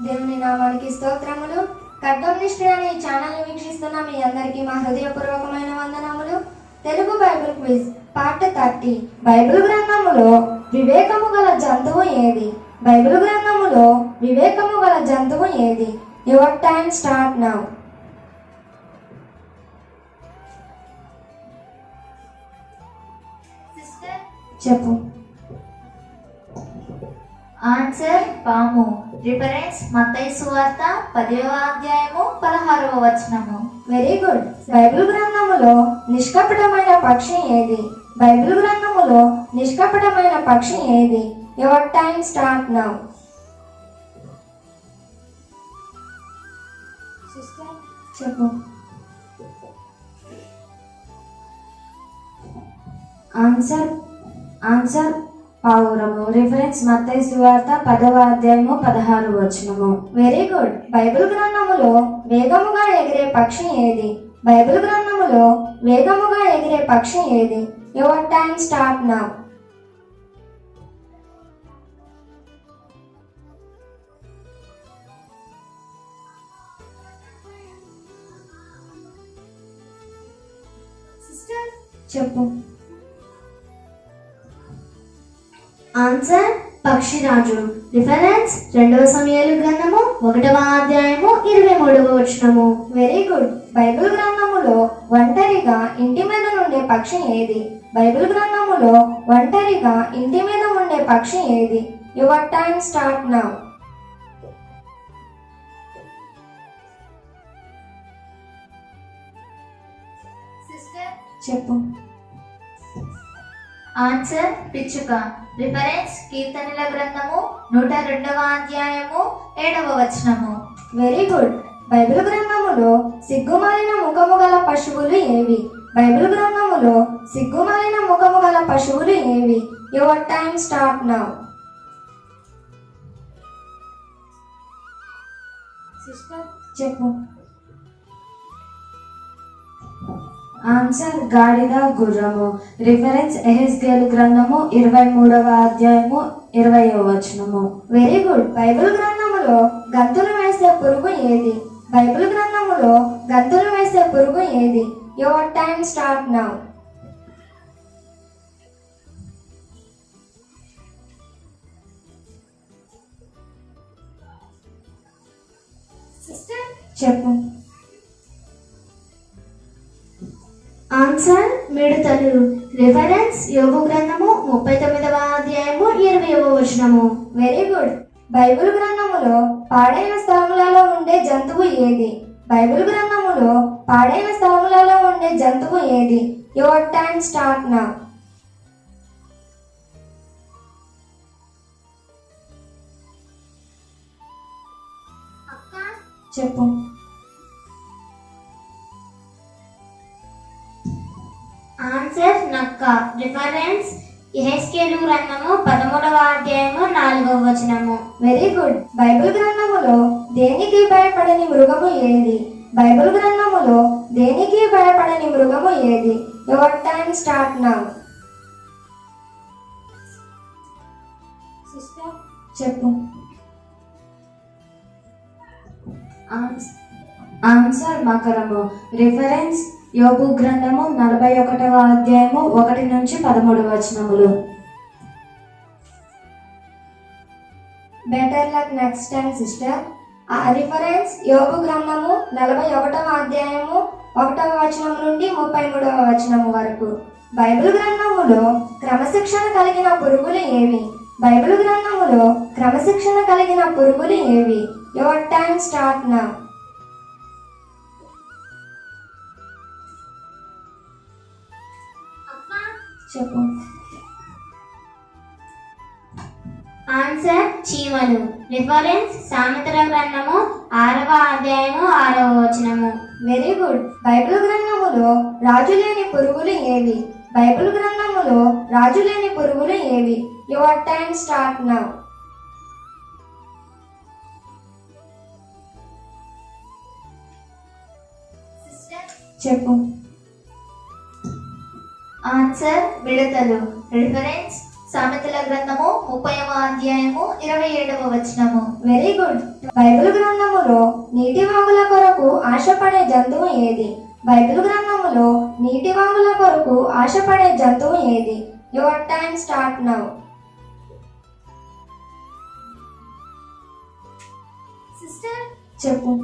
దేవుని నామానికి స్తోత్రములు. ఖడ్గం నిష్ఠ అనే ఈ ఛానల్ని వీక్షిస్తున్న మీ అందరికీ మా హృదయపూర్వకమైన వందనములు. Telugu bible quiz part thirty. Bible గ్రంథములో వివేకము గల జంతువు ఏది? బైబిల్ గ్రంథములో వివేకము గల జంతువు ఏది? Your time start now. చెప్పు. ఆన్సర్ పాము. రిఫరెన్స్ మత్తయి సువార్త పదవ అధ్యాయము పదహారవ వచనము. వెరీ గుడ్ బైబిల్ గ్రంథములో నిష్కపటమైన పక్షి ఏది? బైబిల్ గ్రంథములో నిష్కపటమైన పక్షి ఏది? యువర్ టైం స్టార్ట్ నౌ చెప్పు. ఆన్సర్ ఆన్సర్ పావురము. రిఫరెన్స్ మత్తయి సువార్త పదవ అధ్యాయము పదహారు వచనము. వెరీ గుడ్ బైబిల్ గ్రంథములో వేగముగా ఎగిరే పక్షి ఏది? బైబిల్ గ్రంథములో వేగముగా ఎగిరే పక్షి ఏది? యువర్ టైం స్టార్ట్ నౌ చెప్పు ఆన్సర్ పక్షిరాజు. రిఫరెన్స్ రెండవ సమయాలు గ్రంథము ఒకటవ అధ్యాయము ఇరవై మూడవ వచనము. వెరీ గుడ్ బైబిల్ గ్రంథములో ఒంటరిగా ఇంటి మీద ఉండే పక్షి ఏది? బైబిల్ గ్రంథములో ఒంటరిగా ఇంటి మీద ఉండే పక్షి ఏది? యువర్ టైం స్టార్ట్ నౌ చెప్పు. ఆన్సర్ పిచ్చుక. రిఫరెన్స్ కీర్తనల గ్రంథము నూట రెండవ అధ్యాయము ఏడవ వచనము. వెరీ గుడ్ బైబిల్ గ్రంథములో సిగ్గుమాలిన ముఖము గల పశువులు ఏవి? బైబిల్ గ్రంథములో సిగ్గుమాలిన ముఖము గల పశువులు ఏవి? యువర్ టైం స్టార్ట్ నౌ చెప్పు. ఆన్సర్ గాడిద గుర్రము. రిఫరెన్స్ ఎహెస్కేల్ గ్రంథము ఇరవై మూడవ అధ్యాయము ఇరవై వచనము. వెరీ గుడ్ బైబిల్ గ్రంథములో గంతులు వేసే పురుగు ఏది? బైబిల్ గ్రంథములో గంతులు వేసే పురుగు ఏది? యువర్ టైం స్టార్ట్ నౌ చెప్పు. ఆన్సర్ మిడతలు రిఫరెన్స్ యోగు గ్రంథము ముప్పై తొమ్మిదవ అధ్యాయము ఇరవై వచనము. వెరీ గుడ్ బైబిల్ గ్రంథములో పాడైన స్థలములలో ఉండే జంతువు ఏది? బైబిల్ గ్రంథములో పాడైన స్థలములలో ఉండే జంతువు ఏది? యువర్ టైం స్టార్ట్ నౌ చెప్పు. ఆన్సర్ నక్క. రిఫరెన్స్ ఎహెస్కేలు గ్రంథము పదమూడవ అధ్యాయము నాలుగవ వచనము. వెరీ గుడ్ బైబిల్ గ్రంథములో దేనికి భయపడని మృగము ఏది? బైబిల్ గ్రంథములో దేనికి భయపడని మృగము ఏది? యువర్ టైం స్టార్ట్ నౌ చెప్పు. ఆన్స్- ఆన్సర్ మకరము. రిఫరెన్స్ యోగు గ్రంథము నలభై ఒకటవ అధ్యాయము ఒకటి నుంచి పదమూడు వచనములు. Better luck next time sister ఆ రిఫరెన్స్ యోగు గ్రంథము నలభై ఒకటవ అధ్యాయము ఒకటవ వచనం నుండి ముప్పై మూడవ వచనము వరకు. బైబిల్ గ్రంథములో క్రమశిక్షణ కలిగిన పురుగులు ఏవి? బైబిల్ గ్రంథములో క్రమశిక్షణ కలిగిన పురుగులు ఏవి? యువర్ టైం స్టార్ట్ నా చెప్పు. ఆన్సర్ చీమలు. రిఫరెన్స్ సామెతల గ్రంథము ఆరవ అధ్యాయము ఆరవ వచనము. Very good. బైబిల్ గ్రంథములో రాజు లేని పురుగులు ఏవి? బైబిల్ గ్రంథములో రాజు లేని పురుగులు ఏవి? Your time start now. చెప్పు. ఆన్సర్ మిడతలు రిఫరెన్స్ సామెతల గ్రంథము ముప్పైవ అధ్యాయము ఇరవై ఏడవ వచనము. వెరీ గుడ్ బైబిల్ గ్రంథములో నీటి వాగుల కొరకు ఆశపడే జంతువు ఏది? బైబిల్ గ్రంథములో నీటి వాగుల కొరకు ఆశపడే జంతువు ఏది? Your time start now sister చెప్పు.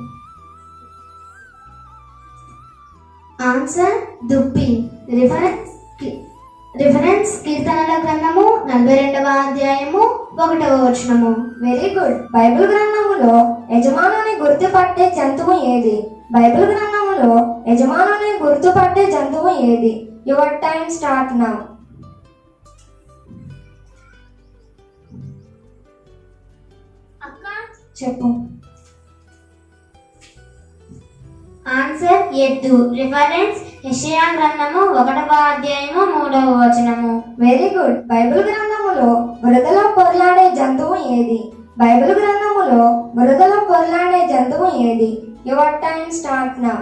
ఆన్సర్ దుప్పి రిఫరెన్స్ రిఫరెన్స్ కీర్తనల గ్రంథము నలభై రెండవ అధ్యాయము ఒకటవ వచనము. వెరీ గుడ్ బైబిల్ గ్రంథములో యజమానుని గుర్తుపట్టే జంతువు ఏది? బైబిల్ గ్రంథములో యజమానుని గుర్తుపట్టే జంతువు ఏది? యువర్ టైం స్టార్ట్ నౌ చెప్పు. ఆన్సర్ ఎద్దు. రిఫరెన్స్ యషయా గ్రంథము ఒకటవ అధ్యాయము మూడవ వచనము. వెరీ గుడ్ బైబిల్ గ్రంథములో బురదలో పొరలాడే జంతువు ఏది? బైబిల్ గ్రంథములో బురదలో పొరలాడే జంతువు ఏది? యువర్ టైం స్టార్ట్ నౌ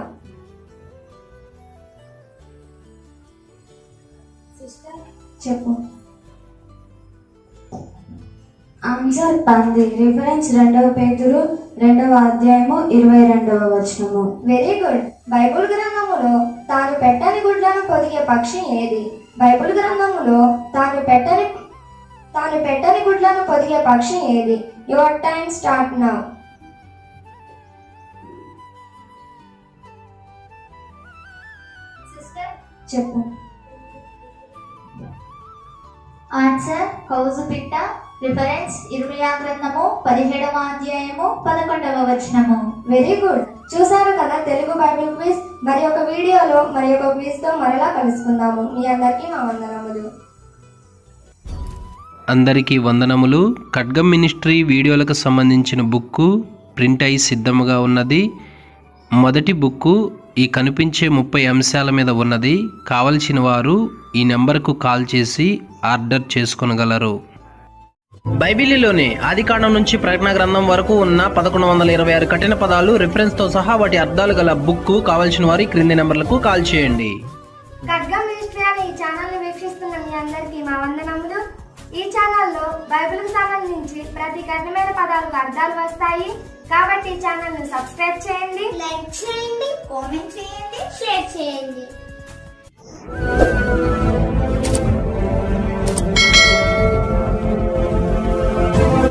చెప్పు. ఆన్సర్ పంది. రిఫరెన్స్ రెండవ పేతురు రెండవ అధ్యాయము ఇరవై రెండవ వచనము. వెరీ గుడ్ బైబిల్ గ్రంథములో తాను పెట్టని గుడ్లను పొదిగే పక్షి ఏది? బైబిల్ గ్రంథములో తాను పెట్టని తాను పెట్టని గుడ్లను పొదిగే పక్షి ఏది? యువర్ టైం స్టార్ట్ నౌ చెప్పు. ఆన్సర్ కౌజు పిట్ట రిఫరెన్స్ ఇర్మియా గ్రంథము పదిహేడవ అధ్యాయము పదకొండవ వచనము. వెరీ గుడ్ చూసారు కదా తెలుగు బైబిల్ క్విజ్? మరి ఒక వీడియోలో మరి ఒక క్విజ్తో మరలా కలుసుకుందాము. మీ అందరికీ మా వందనములు. అందరికీ వందనములు. ఖడ్గం మినిస్ట్రీ వీడియోలకు సంబంధించిన బుక్కు ప్రింట్ అయి సిద్ధముగా ఉన్నది. మొదటి బుక్కు ఈ కనిపించే ముప్పై అంశాల మీద ఉన్నది. కావలసిన వారు ఈ నెంబర్కు కాల్ చేసి ఆర్డర్ చేసుకొనగలరు. బైబిలీలోని ఆదికాండం నుంచి ప్రకటన గ్రంథం వరకు ఉన్న పదకొండు వందల ఇరవై ఆరు కఠిన పదాలు రిఫరెన్స్తో సహా వాటి అర్థాలు గల బుక్కు కావలసిన వారి క్రింది నెంబర్లకు కాల్ చేయండి. ఖడ్గం మినిస్ట్రీ అనే ఈ ఛానల్ వీక్షిస్తున్న మీ అందరికీ మా వందనములు. ఈ ఛానల్లో బైబిల్కి సంబంధించి ప్రతి కఠినమైన పదాలకు అర్థాలు వస్తాయి. కాబట్టి ఈ ఛానల్ను సబ్స్క్రైబ్ చేయండి. లైక్ చేయండి కామెంట్ చేయండి షేర్ చేయండి.